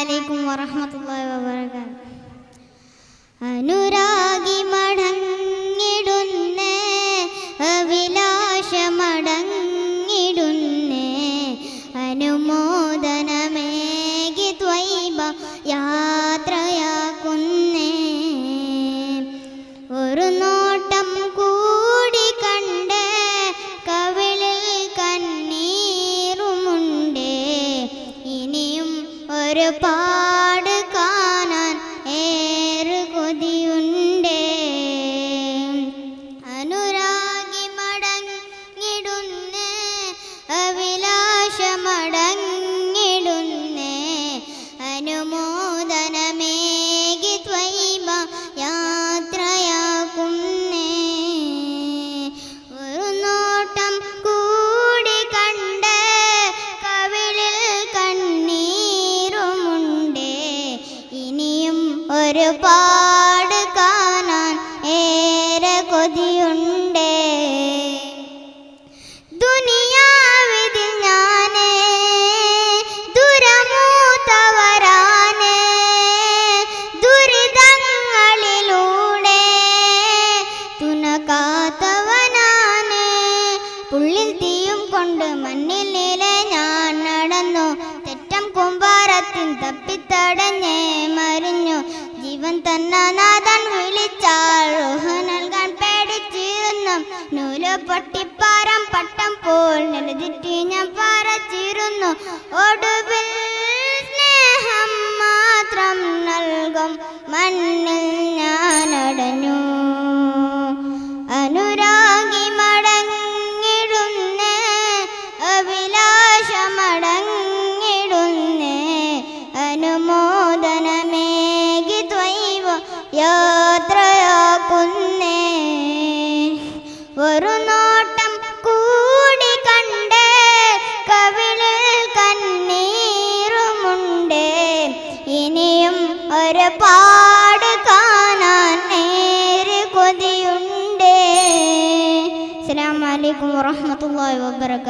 അലൈക്കും വറഹ്മത്തുള്ളാഹി വബറകാതുഹു. അനുരാഗി ഒരു പാട് കാണാൻ ഏറെ കൊതിയുണ്ടേ. അനുരാഗി മടങ്ങിടുന്നേ അഭിലാഷമടങ്ങിടുന്നേ അനുമോദനമേകി ഒരു പാട് കാണാൻ ഏറെ കൊതിയുണ്ട്. കൊണ്ട് മണ്ണിലെ ഞാൻ നടന്നു തെറ്റം കുമ്പാരത്തിൽ തപ്പിത്തടഞ്ഞേ. ജീവൻ തന്ന നാഥൻ വിളിച്ചാൽ റുഹ നൽകാൻ പേടിച്ചിരുന്നു. നൂൽ പൊട്ടിപ്പാരം പട്ടം പോൽ നെടുതിറ്റി ഞാൻ പറച്ചിരുന്നു. ഒടുവിൽ സ്നേഹം മാത്രം നൽകും. മണ്ണിൽ യാത്രയാക്കുന്നേ. ഒരു ഇനിയും ഒരു പാട് കാണാൻ നേര് കൊതിയുണ്ട്. അസ്സലാമു അലൈക്കും വറഹ്മത്തുള്ളാഹി വബറകാതുഹു